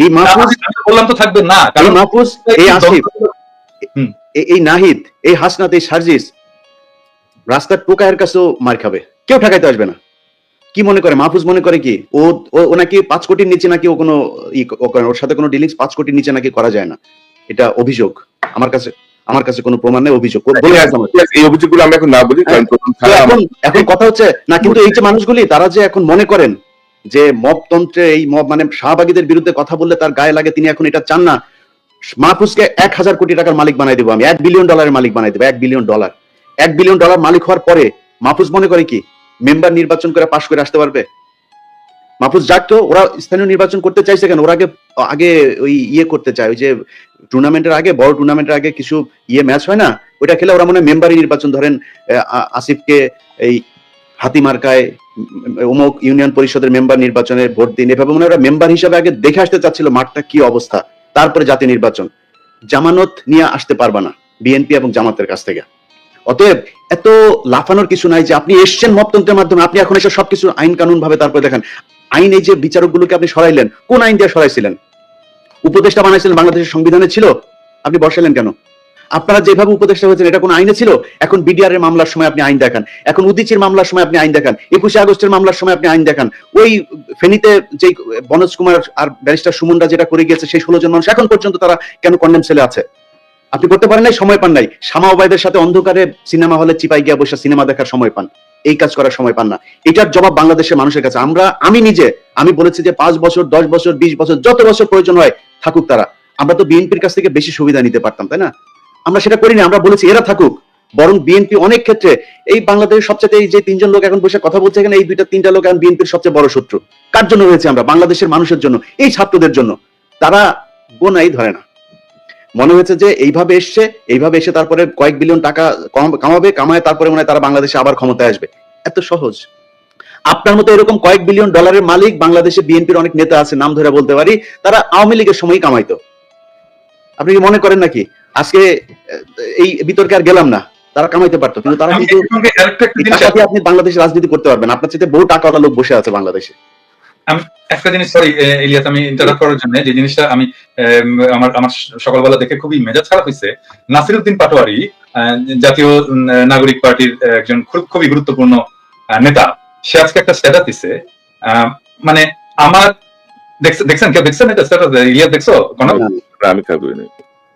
এই মাহফুজ বললাম তো থাকবে না কারণ মাহফুজ এই আসিফ এই নাহিদ এই হাসনাত এই সার্জিস রাস্তার টোকায়ের কাছেও মার খাবে। কেউ ঠেকাইতে আসবে না। কি মনে করে? মাহফুজ মনে করে কি? ও ও- নাকি পাঁচ কোটির নিচে নাকি ও কোনো ওর সাথে কোনো ডিলিংস পাঁচ কোটির নিচে নাকি করা যায় না। এটা অভিযোগ। আমার কাছে আমার কাছে কোনো প্রমাণ নেই অভিযোগ। এই অভিযোগগুলো আমরা এখন না বলি এখন কথা হচ্ছে না কিন্তু এই যে মানুষগুলি তারা যে এখন মনে করেন যে মবতন্ত্রে এই মব মানে শাহবাগীদের বিরুদ্ধে কথা বললে তার গায়ে লাগে, তিনি এখন এটা চান না। মাহফুজকে এক হাজার কোটি টাকার মালিক বানাই দেবো আমি, এক বিলিয়ন ডলারের মালিক বানাই দেবো, এক বিলিয়ন ডলার এক বিলিয়ন ডলার মালিক হওয়ার পরে মাহফুজ মনে করে কি? মেম্বার নির্বাচন করে পাশ করে আসতে পারবে? মাহফুজ যাক তো, ওরা স্থানীয় নির্বাচন করতে চাইছে কেন? ওরা আগে আগে ওই ইয়ে করতে চায়, ওই যে টুর্নামেন্টের আগে, বড় টুর্নামেন্টের আগে কিছু ইয়ে ম্যাচ হয় না? ওইটা খেলে ওরা মনে মেম্বারই নির্বাচন, ধরেন আসিফকে এই হাতিমার্কায় অমুক ইউনিয়ন পরিষদের মেম্বার নির্বাচনে ভোট দিন এভাবে মনে ওরা মেম্বার হিসাবে আগে দেখে আসতে চাচ্ছিল মাঠটা কি অবস্থা, তারপরে জাতীয় নির্বাচন। জামানত নিয়ে আসতে পারবা না বিএনপি এবং জামাতের কাছ থেকে। অতএব এত লাফানোর কিছু নাই যে আপনি এসছেন মততন্ত্রের মাধ্যমে, আপনি এখন এসে সবকিছু আইন কানুন ভাবে তারপরে দেখেন। আইন এই যে বিচারকগুলোকে আপনি সরাইলেন, কোন আইন দিয়ে সরাইছিলেন? উপদেষ্টা বানাইছিলেন, বাংলাদেশের সংবিধানে ছিল। আপনি বসালেন কেন? আপনারা যেভাবে উপদেষ্টা হয়েছেন, এটা কোন আইনে ছিল? এখন বিডিআর এর মামলার সময় আপনি আইন দেখান। এখন উদিচির মামলার সময় আপনি আইন দেখান। একুশে আগস্টের মামলার সময় আপনি আইন দেখান। ওই ফেনীতে যে বনজ কুমার আর ব্যারিস্টার সুমনরা যেটা করে গিয়েছে, সেই ষোলো জন মানুষ এখন পর্যন্ত তারা কেন কন্ডেম সেলে আছে? আপনি করতে পারেন নাই, সময় পান নাই। শামা ওবায়দের সাথে অন্ধকারে সিনেমা হলে চিপাই গিয়া বসে সিনেমা দেখার সময় পান। এই কাজ করার সময় পান না। এটার জবাব বাংলাদেশের মানুষের কাছে। আমরা, আমি নিজে, আমি বলেছি যে পাঁচ বছর, দশ বছর, বিশ বছর, যত বছর প্রয়োজন হয়, থাকুক তারা। আমরা তো বিএনপির কাছ থেকে বেশি সুবিধা নিতে পারতাম, তাই না? আমরা সেটা করিনি, আমরা বলেছি এরা থাকুক। বরং বিএনপি অনেক ক্ষেত্রে এই বাংলাদেশের সবচেয়ে এই যে তিনজন লোক এখন বসে কথা বলছে এখানে, এই দুইটা, তিনটা লোক এখন বিএনপির সবচেয়ে বড় শত্রু। কার জন্য হয়েছে আমরা? বাংলাদেশের মানুষের জন্য, এই ছাত্রদের জন্য। তারা গোনাই ধরে না। মনে হয়েছে যে এইভাবে এসছে, এইভাবে এসে তারপরে কয়েক বিলিয়ন টাকা কামাবে, কামায় তারপরে মনে হয় তারা বাংলাদেশে আবার ক্ষমতায় আসবে। এত সহজ। আপনার মতো এরকম কয়েক বিলিয়ন ডলারের মালিক বাংলাদেশে বিএনপির অনেক নেতা আছে, নাম ধরে বলতে পারি, তারা আওয়ামী লীগের সময় কামাইতো। আপনি কি মনে করেন নাকি? আজকে এই বিতর্কে আর গেলাম না। তারা কামাইতে পারতো কিন্তু তারা কিন্তু আপনি বাংলাদেশে রাজনীতি করতে পারবেন। আপনার সাথে বহু টাকাওয়ালা লোক বসে আছে বাংলাদেশে। একটা জিনিস সরি ইলিয়াস আমি ইন্টারাপ্ট করার জন্য যে জিনিসটা আমি আম, আমার আমার সকালবেলা দেখে খুবই মেজাজ খারাপ হয়েছে নাসিরউদ্দিন পাটোয়ারি জাতীয় নাগরিক পার্টির একজন খুব খুবই গুরুত্বপূর্ণ নেতা। সে আজকে একটা স্ট্যাটাস দিছে। আহ, মানে আমার দেখছেন দেখছেন কেউ? দেখছেন এটা স্ট্যাটাস ইলিয়াস দেখছ? কোনো আমি থাকব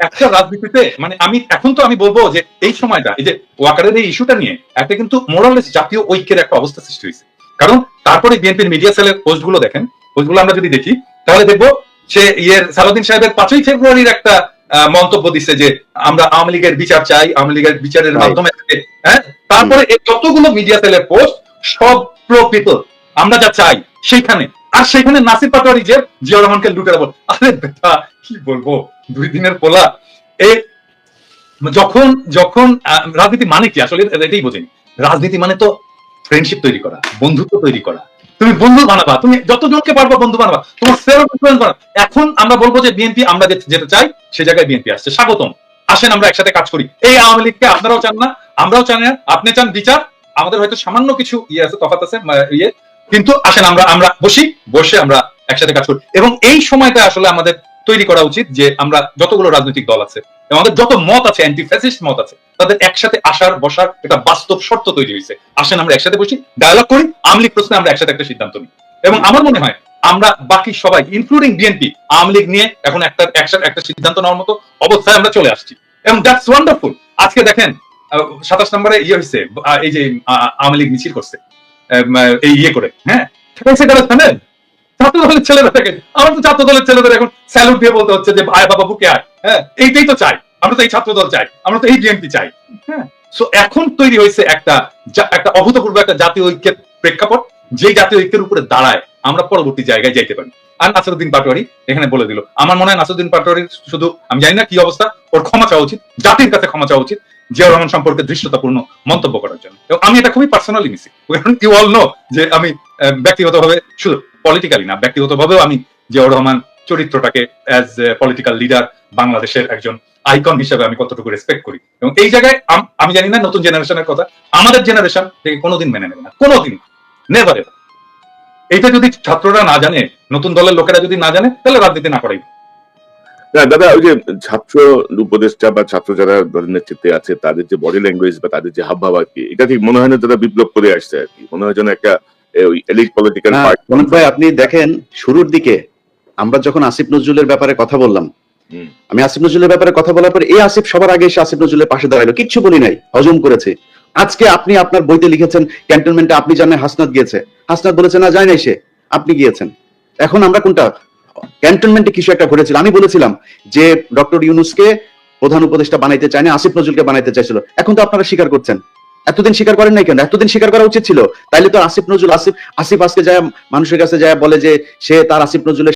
একটা রাজনীতিতে মানে আমি এখন তো আমি বলব যে এই সময়টা এই যে ওয়াকারের এই ইস্যুটা নিয়ে একটা কিন্তু মোরালেস জাতীয় ঐক্যের একটা অবস্থা সৃষ্টি হয়েছে। কারণ তারপরে বিএনপির মিডিয়া সেলের পোস্টগুলো দেখেন পোস্ট আমরা যদি দেখি তাহলে দেখব সে ইয়ের সালাউদ্দিন সাহেবের পাঁচই ফেব্রুয়ারির একটা মন্তব্য দিচ্ছে যে আমরা আওয়ামী লীগের বিচার চাই আওয়ামী লীগের বিচারের মাধ্যমে হ্যাঁ? তারপরে এই যতগুলো মিডিয়া সেলের পোস্ট সব প্রকৃত আমরা যা চাই সেইখানে। আর সেখানে নাসির পাটোয়ারি যে জিয়া রহমানকে লুটেরা বল আরে বেটা কি বলব? দুই দিনের পোলা এই যখন যখন রাজনীতি মানে কি? আসলে এটাই বোঝেনি। রাজনীতি মানে তো ফ্রেন্ডশিপ তৈরি করা, বন্ধুত্ব তৈরি করা। তুমি বন্ধু বানাবা, তুমি যতজনকে পারবা বন্ধু বানাবা, তোমার সেলফ ইনফ্লুয়েন্স বানাবা। এখন আমরা বলব যে বিএনপি আমরা যে- যেটা চাই, সে জায়গায় বিএনপি আসছে। স্বাগতম। আসেন আমরা একসাথে কাজ করি। এই আওয়ামী লীগকে আপনারাও চান না, আমরাও চান না, আপনি চান বিচার। আমাদের হয়তো সামান্য কিছু ইয়ে আছে, তফাৎ আছে ইয়ে। কিন্তু আসেন আমরা আমরা বসি, বসে আমরা একসাথে কাজ করি। এবং এই সময়টা আসলে আমাদের তৈরি করা উচিত যে আমরা যতগুলো রাজনৈতিক দল আছে এবং আমাদের যত মত আছে অ্যান্টি ফ্যাসিস্ট মত আছে, তাদের একসাথে আসার, বসার একটা বাস্তব শর্ত তৈরি হয়েছে। আসেন আমরা একসাথে বসি ডায়ালগ করি, আওয়ামী প্রশ্নে আমরা একসাথে একটা সিদ্ধান্ত নিই। এবং আমার মনে হয় আমরা বাকি সবাই ইনক্লুডিং বিএনপি আওয়ামী লীগ নিয়ে এখন একটা একসাথে একটা সিদ্ধান্ত নেওয়ার মতো অবস্থায় আমরা চলে আসছি। এবং দ্যাটস ওয়ান্ডারফুল আজকে দেখেন সাতাশ নম্বরে ইয়ে হয়েছে এই যে আওয়ামী লীগ মিছিল করছে এই ইয়ে করে হ্যাঁ? দলের ছেলেরা থেকে আমার তো ছাত্র দলের ছেলেদের এখন স্যালুট দিয়ে বলতে হচ্ছে যে আয় বাবা, বুকে আয়। হ্যাঁ এইটাই তো চাই। আমরা তো এই ছাত্র দল চাই। আমরা তো এই বিএনপি চাই। হ্যাঁ সো এখন তৈরি হয়েছে একটা একটা অভূতপূর্ব একটা জাতীয় ঐক্যের প্রেক্ষাপট, যেই জাতীয় ঐক্যের উপরে দাঁড়ায়। আমরা পরবর্তী জায়গায় যাইতে পারি। আর নাসরুদ্দিন পাটোয়ারি এখানে বলে দিল, আমার মনে হয় নাসরুদ্দিন পাটোয়ারির শুধু, আমি জানি না কি অবস্থা, ওর ক্ষমা চাওয়া উচিত, জাতির কাছে ক্ষমা চাওয়া উচিত, জিয়াউর রহমান সম্পর্কে দৃশ্যতাপূর্ণ মন্তব্য করার জন্য। এবং আমি এটা খুবই পার্সোনালি নিছি। ইউ অল নো যে আমি ব্যক্তিগতভাবে শুধু পলিটিক্যালি না, ব্যক্তিগতভাবেও আমি জিয়াউর রহমান চরিত্রটাকে অ্যাজ পলিটিক্যাল লিডার বাংলাদেশের একজন আইকন হিসেবে আমি কতটুকু রেসপেক্ট করি। এবং এই জায়গায় আমি জানি না নতুন জেনারেশনের কথা, আমাদের জেনারেশন থেকে কোনোদিন মেনে নেবে না, কোনোদিন নেভার এভার এইটা যদি ছাত্ররা না জানে, নতুন দলের লোকেরা যদি না জানে, তাহলে রাজনীতি না করাই। না, দাদা, ওই যে ছাত্র উপদেষ্টা বা ছাত্র যারা নেতৃত্বে আছে, তাদের যে বডি ল্যাঙ্গুয়েজ বা তাদের যে হাবভাব আর কি, এটা ঠিক মনে হয় না তারা বিপ্লব করে আসছে আর কি। মনে হয় যেন একটা ওই এলিট পলিটিক্যাল পার্টি ভাই আপনি দেখেন শুরুর দিকে আমরা যখন আসিফ নজরুলের ব্যাপারে কথা বললাম আমি আসিফ নজরুলের ব্যাপারে কথা বলার পর এই আসিফ সবার আগে এসে আসিফ নজরুলের পাশে দাঁড়াল কিচ্ছু বলি নাই হজম করেছে। আজকে আপনি আপনার বইতে লিখেছেন ক্যান্টনমেন্টে আপনি জানেন হাসনাত গিয়েছে। হাসনাত বলেছে না যায় নাই সে আপনি গিয়েছেন। এখন আমরা কোনটা ক্যান্টনমেন্টে কিছু একটা ঘটেছিল। আমি বলেছিলাম যে ডক্টর ইউনুসকে প্রধান উপদেষ্টা বানাইতে চায় না আসিফ নজরুলকে বানাইতে চাইছিল। এখন তো আপনারা স্বীকার করছেন। এতদিন স্বীকার করেন নাই কেন? এতদিন স্বীকার করা উচিত ছিল। তাইলে তো আসিফ নজরুল আসিফ আসিফ আজকে যায় মানুষের কাছে যায় বলে যে সে তার আসিফ নজরুলের